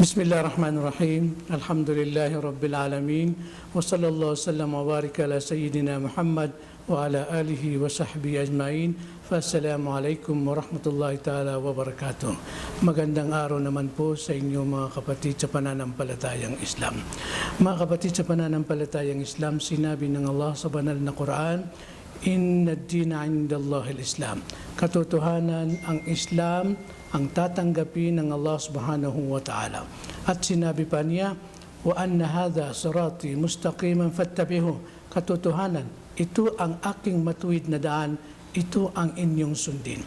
بسم الله الرحمن الرحيم الحمد لله رب العالمين وصلى الله وسلم وبارك على سيدنا محمد وعلى آله وصحبه أجمعين فالسلام عليكم ورحمة الله تعالى وبركاته Magandang araw naman po sa inyo mga kapatid sa pananampalatayang Islam. Mga kapatid sa pananampalatayang Islam, sinabi ng Allah sa banal na Quran, Inna ad-dina indallahi al-Islam. Katotohanan ang Islam ang tatanggapin ng Allah subhanahu wa ta'ala. At sinabi pa niya, wa anna hadha sirati mustaqiman fattabihu. Katotohanan, ito ang aking matuwid na daan, ito ang inyong sundin.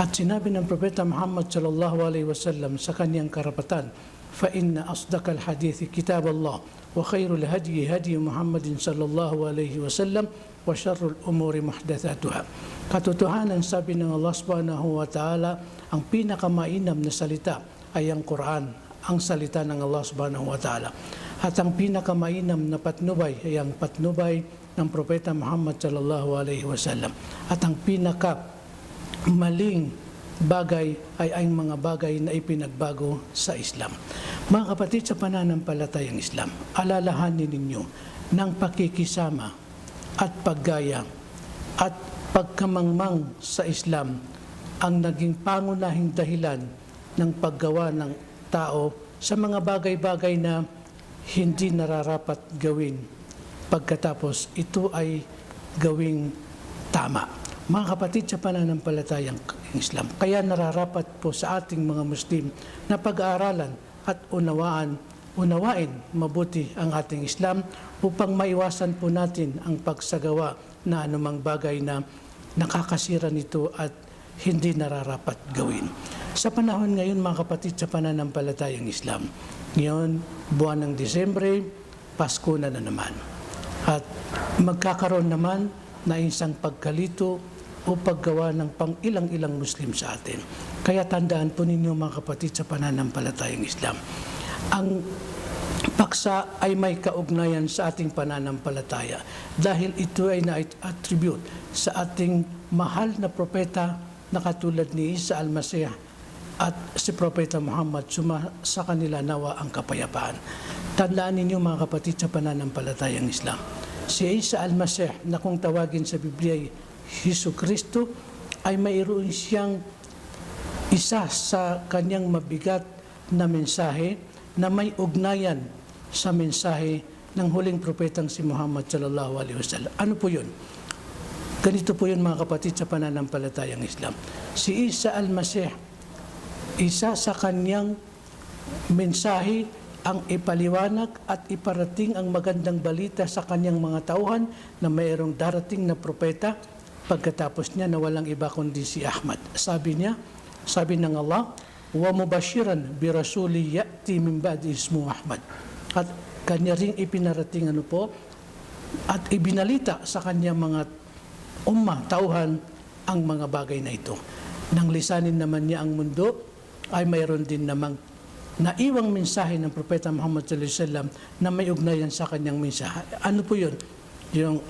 At sinabi ng Propeta Muhammad sallallahu alaihi wasallam sa kanyang karapatan, fa inna asdaqal hadithi kitab Allah khairul hadi hadi Muhammadin sallallahu alaihi wasallam wa syarrul umuri muhdathatuha. Katotohanan sabi ng Allah subhanahu wa ta'ala, ang pinakamainam na salita ay ang Quran, ang salita ng Allah subhanahu wa ta'ala. At ang pinakamainam na patnubay ay ang patnubay ng Propeta Muhammad sallallahu alaihi wasallam. At ang pinaka maling bagay ay ang mga bagay na ipinagbago sa Islam. Mga kapatid sa pananampalatayang Islam, alalahanin ninyo ng pakikisama at paggaya at pagkamangmang sa Islam ang naging pangunahing dahilan ng paggawa ng tao sa mga bagay-bagay na hindi nararapat gawin pagkatapos ito ay gawing tama. Mga kapatid sa pananampalatayang Islam, kaya nararapat po sa ating mga Muslim na pag-aaralan at unawaan, unawain mabuti ang ating Islam upang maiwasan po natin ang pagsagawa na anumang bagay na nakakasira nito at hindi nararapat gawin. Sa panahon ngayon, mga kapatid, sa pananampalatayang Islam, ngayon, buwan ng Disyembre, Pasko na na naman. At magkakaroon naman na isang pagkalito o paggawa ng pang ilang-ilang Muslim sa atin. Kaya tandaan po ninyo mga kapatid sa pananampalatayang Islam. Ang paksa ay may kaugnayan sa ating pananampalataya dahil ito ay na-attribute sa ating mahal na propeta na katulad ni Isa al-Masih at si Propeta Muhammad suma sa kanila nawa ang kapayapaan. Tandaan ninyo mga kapatid sa pananampalatayang Islam. Si Isa al-Masih na kung tawagin sa Biblia ay Hesus Kristo ay mayroon siyang isa sa kanyang mabigat na mensahe na may ugnayan sa mensahe ng huling propetang si Muhammad sallallahu alaihi wasallam. Ano po 'yun? Ganito po 'yun mga kapatid sa pananampalatayang Islam. Si Isa al-Masih isa sa kanyang mensahe ang ipaliwanag at iparating ang magandang balita sa kanyang mga tauhan na mayroong darating na propeta pagkatapos niya na walang iba kundi si Ahmad. Sabi niya, sabi ng Allah, wa mubashiran bi rasuli ya'ti min ba'di ismu Ahmad. At kanya ring ipinarating ano po at ibinalita sa kanyang mga umma, tauhan ang mga bagay na ito. Nang lisanin naman niya ang mundo, ay mayroon din namang naiwang mensahe ng Propeta Muhammad sallallahu alaihi wasallam na may ugnayan sa kanyang mensahe. Ano po yun? Yung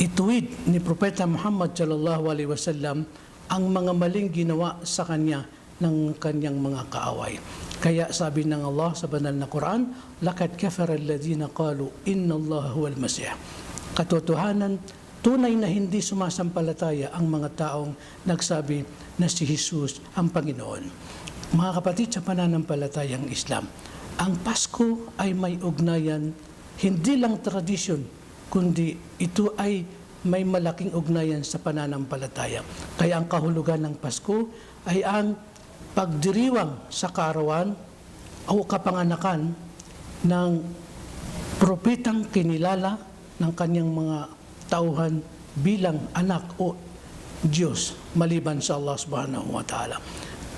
ituwid ni Propeta Muhammad sallallahu alaihi wasallam ang mga maling ginawa sa kanya ng kanyang mga kaaway. Kaya sabi ng Allah sa banal na Quran, "Laqad kafara alladhina qalu inna Allah huwal Masih." Katotohanan, tunay na hindi sumasampalataya ang mga taong nagsabi na si Jesus ang Panginoon. Mga kapatid sa pananampalatayang Islam, ang Pasko ay may ugnayan, hindi lang tradisyon, kundi ito ay may malaking ugnayan sa pananampalataya. Kaya ang kahulugan ng Pasko ay ang pagdiriwang sa kaarawan o kapanganakan ng propetang kinilala ng kanyang mga tauhan bilang anak o Diyos maliban sa Allah subhanahu wa ta'ala.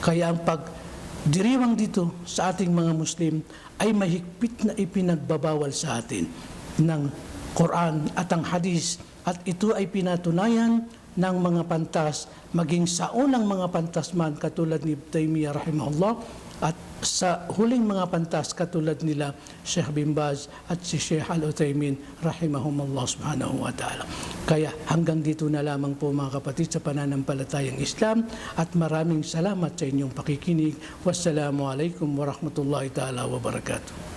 Kaya ang pagdiriwang dito sa ating mga Muslim ay mahigpit na ipinagbabawal sa atin ng Quran at ang Hadis at ito ay pinatunayan ng mga pantas maging sa unang mga pantas man katulad ni Taymiyyah rahimahullah at sa huling mga pantas katulad nila Sheikh bin Baz at si Sheikh Al-Utaymin rahimahumullah subhanahu wa ta'ala. Kaya hanggang dito na lamang po mga kapatid sa pananampalatayang Islam at maraming salamat sa inyong pakikinig. Wassalamualaikum warahmatullahi taala wabarakatuh.